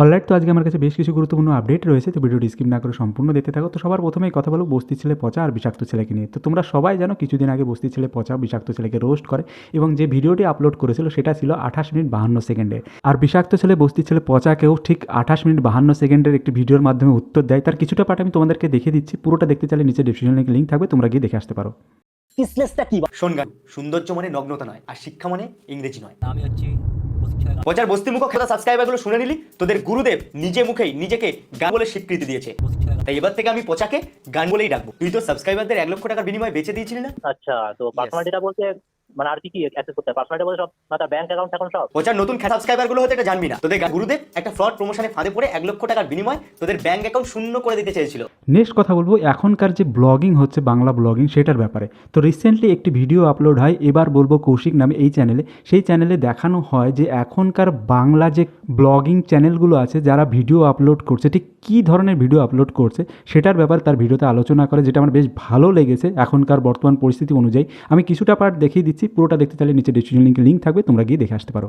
Alright তো আজকে আমার কাছে বেশ কিছু গুরুত্বপূর্ণ আপডেট রয়েছে তো ভিডিওটি স্কিপ না করে সম্পূর্ণ দেখতে থাকো। তো সবার প্রথমেই কথা বলো বস্তি ছেলে পচা আর বিষাক্ত ছেলেকে নিয়ে। তো তোমরা সবাই জানো কিছুদিন আগে বস্তি ছেলে পচা বিষাক্ত ছেলেকে রোস্ট করে এবং যে ভিডিওটি আপলোড করেছিল সেটা ছিল আঠাশ মিনিট বাহান্ন সেকেন্ডে। আর বিষাক্ত ছেলে বস্তি ছেলে পচাকেও ঠিক আঠাশ মিনিট বাহান্ন সেকেন্ডের একটি ভিডিওর মাধ্যমে উত্তর দেয়। তার কিছুটা পার্ট আমি তোমাদেরকে দেখে দিচ্ছি পুরোটা দেখতে চাইলে নিচে ডিসক্রিপশন লিঙ্ক থাকবে তোমরা গিয়ে দেখে আসতে পারো। স্পেসলেসটা কি? শোন গান সৌন্দর্য মানে নগ্নতা নয় আর শিক্ষা মানে ইংরেজি নয়। আমি হচ্ছি বসির পচার বস্তি মুখ খেলা সাবস্ক্রাইবারগুলো শুনে নিলি? তোদের গুরুদেব নিজে মুখেই নিজেকে গান বলে স্বীকৃতি দিয়েছে। তাই এবার থেকে আমি পচাকে গান বলেই ডাকবো। তুই তো সাবস্ক্রাইবারদের এক লক্ষ টাকার বিনিময়ে বেচে দিয়েছিলি না? আচ্ছা তো যেটা বলতে মানে আর কি কি অ্যাক্সেস করতে বলতে সব তার ব্যাংক অ্যাকাউন্ট এখন সব? নতুন সাবস্ক্রাইবারগুলো হতে এটা জানবি না। তোদের গুরুদেব একটা ফ্রড প্রমোশনে ফাঁদে পড়ে এক লক্ষ টাকার বিনিময়ে তোদের ব্যাংক অ্যাকাউন্ট শূন্য করে দিতে চেয়েছিল। নেক্সট কথা বলব এখনকার যে ব্লগিং হচ্ছে বাংলা ব্লগিং সেটার ব্যাপারে। তো রিসেন্টলি একটি ভিডিও আপলোড হয় এবার বলব কৌশিক নামে এই চ্যানেলে সেই চ্যানেলে দেখানো হয় যে এখনকার বাংলা যে ব্লগিং চ্যানেলগুলো আছে যারা ভিডিও আপলোড করছে। ঠিক কী ধরনের ভিডিও আপলোড করছে সেটার ব্যাপারে তার ভিডিওতে আলোচনা করে, যেটা আমার বেশ ভালো লেগেছে এখনকার বর্তমান পরিস্থিতি অনুযায়ী। আমি কিছুটা পার্ট দেখিয়ে দিচ্ছি, পুরোটা দেখতে চাইলে নিচে ডিসক্রিপশন লিঙ্কে লিঙ্ক থাকবে, তোমরা গিয়ে দেখে আসতে পারো।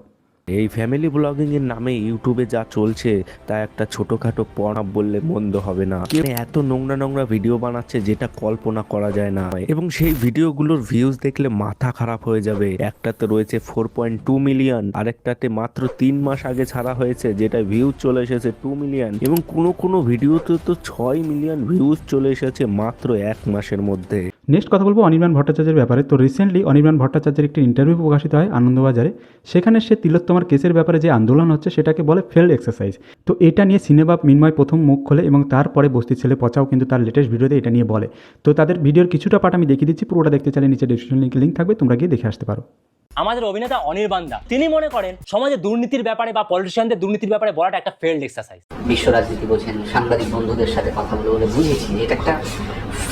এই ফ্যামিলি ব্লগিং এর নামে ইউটিউবে যা চলছে, তা একটা ছোটখাটো পড়া বললে মন্দ হবে না। এত নোংরা নোংরা ভিডিও বানাচ্ছে যেটা কল্পনা করা যায় না। এবং সেই ভিডিওগুলোর ভিউজ দেখলে মাথা খারাপ হয়ে যাবে। একটাতে রয়েছে ফোর পয়েন্ট টু মিলিয়ন আরেকটাতে মাত্র তিন মাস আগে ছাড়া হয়েছে, যেটা ভিউজ চলে এসেছে টু মিলিয়ন এবং কোনো কোনো ভিডিওতে তো ছয় মিলিয়ন ভিউজ চলে এসেছে মাত্র এক মাসের মধ্যে। নেক্সট কথা বলব অনির্বাণ ভট্টাচার্যের ব্যাপারে। তো রিসেন্টলি অনির্বাণ ভট্টাচার্যের একটি ইন্টারভিউ প্রকাশিত হয় আনন্দবাজারে। সেখানে সে তিলোত্তমার কেসের ব্যাপারে যে আন্দোলন হচ্ছে সেটাকে বলে ফেল্ড এক্সারসাইজ তো এটা নিয়ে সিনেমা মিনময় প্রথম মুখ খোলে এবং তারপরে বস্তি ছেলে পচাও কিন্তু তার লেটেস্ট ভিডিওতে এটা নিয়ে বলে। তো তাদের ভিডিওর কিছুটা পার্ট আমি দেখিয়ে দিচ্ছি পুরোটা দেখতে চাইলে নিচে ডিসক্রিপশন লিঙ্কে লিঙ্ক থাকবে তোমরা গিয়ে দেখে আসতে পারো। আমাদের অভিনেতা অনির্বাণ দা তিনি মনে করেন সমাজে দুর্নীতির ব্যাপারে বা পলিটিশিয়ানদের দুর্নীতির ব্যাপারে বলাটা একটা ফেল্ড এক্সারসাইজ বিশ্ব রাজনীতি বোঝেন সাংবাদিক বন্ধুদের সাথে কথা বলে বলে বুঝেছি এটা একটা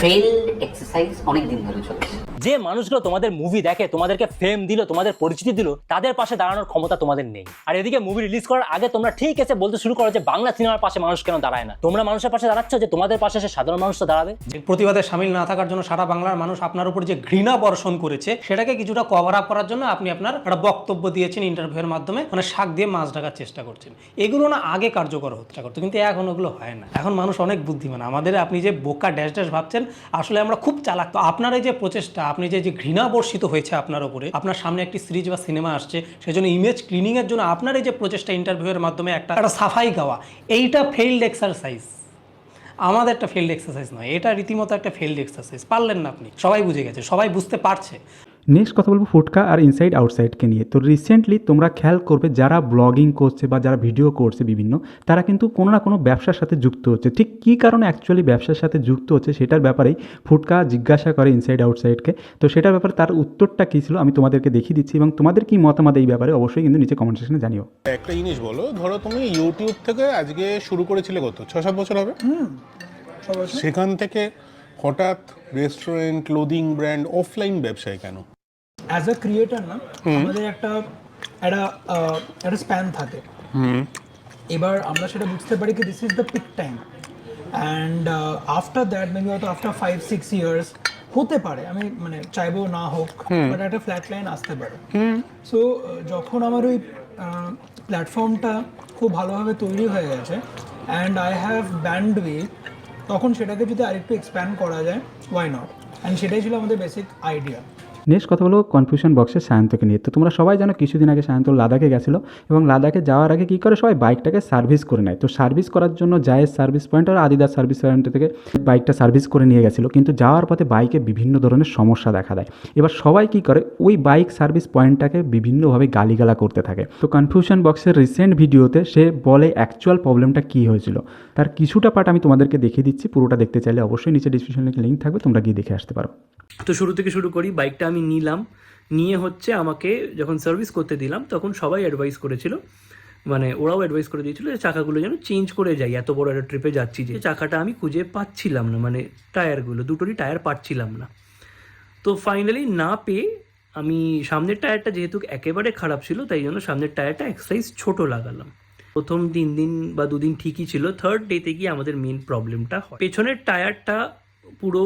এক্সারসাইজ অনেক দিন ধরে চলছে। যে মানুষগুলো তোমাদের মুভি দেখে তোমাদেরকে ফেম দিল তোমাদের পরিচিতি দিল তাদের পাশে দাঁড়ানোর ক্ষমতা তোমাদের নেই। আর এদিকে মুভি রিলিজ করার আগে তোমরা ঠিক এসে বলতে শুরু করো যে বাংলা সিনেমার পাশে মানুষ কেন দাঁড়ায় না। তোমরা মানুষের পাশে দাঁড়াচ্ছ যে তোমাদের পাশে সে সাধারণ মানুষ তো দাঁড়াবে? যে প্রতিবাদে সামিল না থাকার জন্য সারা বাংলার মানুষ আপনার উপর যে ঘৃণা বর্ষণ করেছে সেটাকে কিছুটা কভার আপ করার জন্য আপনি আপনার একটা বক্তব্য দিয়েছেন ইন্টারভিউয়ের মাধ্যমে মানে শাক দিয়ে মাছ ঢাকার চেষ্টা করছেন। এগুলো না আগে কার্যকর হতে করতো কিন্তু এখন ওগুলো হয় না। এখন মানুষ অনেক বুদ্ধিমান। আমাদের আপনি যে বোকা ড্যাশ ড্যাশ ভাবছেন আসলে আমরা খুব চালাক। তো আপনার এই যে প্রচেষ্টা, আপনি যে ঘৃণা বর্ষিত হয়েছে আপনার উপরে, আপনার সামনে একটি সিরিজ বা সিনেমা আসছে, সেজন্য ইমেজ ক্লিনিংয়ের জন্য আপনার এই যে প্রচেষ্টা ইন্টারভিউয়ের মাধ্যমে একটা একটা সাফাই গাওয়া, এইটা ফেইল্ড এক্সারসাইজ আমাদের একটা ফেল্ড এক্সারসাইজ নয়, এটা রীতিমতো একটা ফেল্ড এক্সারসাইজ পারলেন না আপনি, সবাই বুঝে গেছে, সবাই বুঝতে পারছে। নেক্সট কথা বলব ফুটকা আর ইনসাইড আউটসাইডকে নিয়ে। তো রিসেন্টলি তোমরা খেয়াল করবে যারা ব্লগিং করছে বা যারা ভিডিও করছে বিভিন্ন তারা কিন্তু কোনো না কোনো ব্যবসার সাথে যুক্ত হচ্ছে। ঠিক কী কারণে অ্যাকচুয়ালি ব্যবসার সাথে যুক্ত হচ্ছে সেটার ব্যাপারেই ফুটকা জিজ্ঞাসা করে ইনসাইড আউটসাইডকে তো সেটার ব্যাপারে তার উত্তরটা কী ছিল আমি তোমাদেরকে দেখিয়ে দিচ্ছি এবং তোমাদের কী মতামত এই ব্যাপারে অবশ্যই কিন্তু নিচে কমেন্ট সেকশনে জানিও। একটা জিনিস বলো ধরো তুমি ইউটিউব থেকে আজকে শুরু করেছিলে কত? ছ সাত বছর হবে? সেখান থেকে হঠাৎ রেস্টুরেন্ট ক্লোদিং ব্র্যান্ড অফলাইন ব্যবসায় কেন? অ্যাজ আ ক্রিয়েটার না আমাদের একটা একটা একটা স্প্যান থাকে। এবার আমরা সেটা বুঝতে পারি কি this is the peak time and after that maybe হয়তো আফটার ফাইভ সিক্স ইয়ার্স হতে পারে। আমি মানে চাইব না হোক বাট একটা ফ্ল্যাট লাইন আসতে পারে। সো যখন আমার ওই প্ল্যাটফর্মটা খুব ভালোভাবে তৈরি হয়ে গেছে অ্যান্ড আই হ্যাভ ব্যান্ড তখন সেটাকে যদি আরেকটু এক্সপ্যান্ড করা যায় ওয়াই নট অ্যান্ড সেটাই ছিল আমাদের বেসিক আইডিয়া নেক্সট কথা বলব কনফিউশন বক্সের সায়ন্তকে নিয়ে। তো তোমরা সবাই জানো কিছুদিন আগে সায়ন্ত লাদাখে গেছিল এবং লাদাখে যাওয়ার আগে কী করে সবাই বাইকটাকে সার্ভিস করে নেয়। তো সার্ভিস করার জন্য জায়েজ সার্ভিস পয়েন্ট আর আদিদার সার্ভিস পয়েন্ট থেকে বাইকটা সার্ভিস করে নিয়ে গেছিল। কিন্তু যাওয়ার পথে বাইকে বিভিন্ন ধরনের সমস্যা দেখা দেয়। এবার সবাই কী করে, ওই বাইক সার্ভিস পয়েন্টটাকে বিভিন্নভাবে গালিগালা করতে থাকে। তো কনফিউশন বক্সের রিসেন্ট ভিডিওতে সে বলে অ্যাকচুয়াল প্রবলেমটা কী হয়েছিল। তার কিছুটা পার্ট আমি তোমাদেরকে দেখিয়ে দিচ্ছি, পুরোটা দেখতে চাইলে অবশ্যই নিচে ডিসক্রিপশন লিঙ্ক থাকবে, তোমরা গিয়ে দেখে আসতে পারো। তো শুরু থেকে শুরু করি বাইকটা আমি নিলাম। নিয়ে হচ্ছে আমাকে যখন সার্ভিস করতে দিলাম, তখন সবাই অ্যাডভাইস করেছিল। মানে ওরাও অ্যাডভাইস করে দিয়েছিল যে চাকাগুলো যেন চেঞ্জ করে যাই এত বড় একটা ট্রিপে যাচ্ছি যে চাকাটা আমি খুঁজে পাচ্ছিলাম না মানে টায়ারগুলো দুটোরই টায়ার পাচ্ছিলাম না। তো ফাইনালি না পেয়ে আমি সামনের টায়ারটা যেহেতু একেবারে খারাপ ছিল, তাই জন্য সামনের টায়ারটা এক সাইজ ছোট লাগালাম। প্রথম তিন দিন বা দুদিন ঠিকই ছিল থার্ড ডেতে গিয়ে আমাদের মেন প্রবলেমটা হয়। পেছনের টায়ারটা পুরো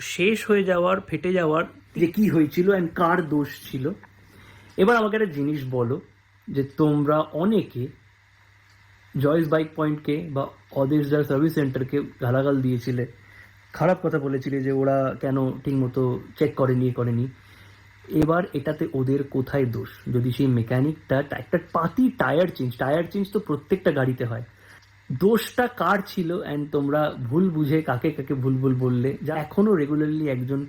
শেষ হয়ে যাওয়ার, ফেটে যাওয়ার যে কি হয়েছিল অ্যান্ড কার দোষ ছিল? এবার আমাকে একটা জিনিস বলো যে তোমরা অনেকে জয়েস বাইক পয়েন্টকে বা অদেশ যার সার্ভিস সেন্টারকে গালাগাল দিয়েছিলে। খারাপ কথা বলেছিলে যে ওরা কেন ঠিকমতো চেক করেনি করেনি। এবার এটাতে ওদের কোথায় দোষ? যদি সেই মেকানিকটা একটা পাতি টায়ার চেঞ্জ টায়ার চেঞ্জ তো প্রত্যেকটা গাড়িতে হয়। দোষটা কার ছিল? অ্যান্ড তোমরা ভুল বুঝে কাকে কাকে ভুল ভুল বললে? যা এখনও রেগুলারলি একজন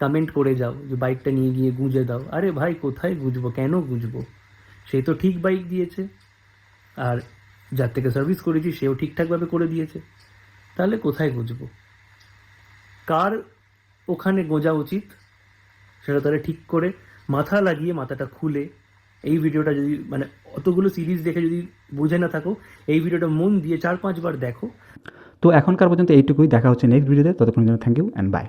কমেন্ট করে যাও, যে বাইকটা নিয়ে গিয়ে গুঁজে দাও। আরে ভাই, কোথায় গুঁজবো? কেন গুঁজবো? সে তো ঠিক বাইক দিয়েছে। আর যার থেকে সার্ভিস করেছি, সেও ঠিকঠাকভাবে করে দিয়েছে। তাহলে কোথায় গুঁজবো? কার ওখানে গোঁজা উচিত? সেটা তাহলে ঠিক করে মাথা লাগিয়ে মাথাটা খুলে এই ভিডিওটা যদি মানে অতগুলো সিরিজ দেখে যদি বুঝে না থাকো, এই ভিডিওটা মন দিয়ে চার পাঁচবার দেখো। তো এখনকার পর্যন্ত এইটুকুই। দেখা হচ্ছে নেক্সট ভিডিওতে ততক্ষণ জন্য থ্যাংক ইউ অ্যান্ড বাই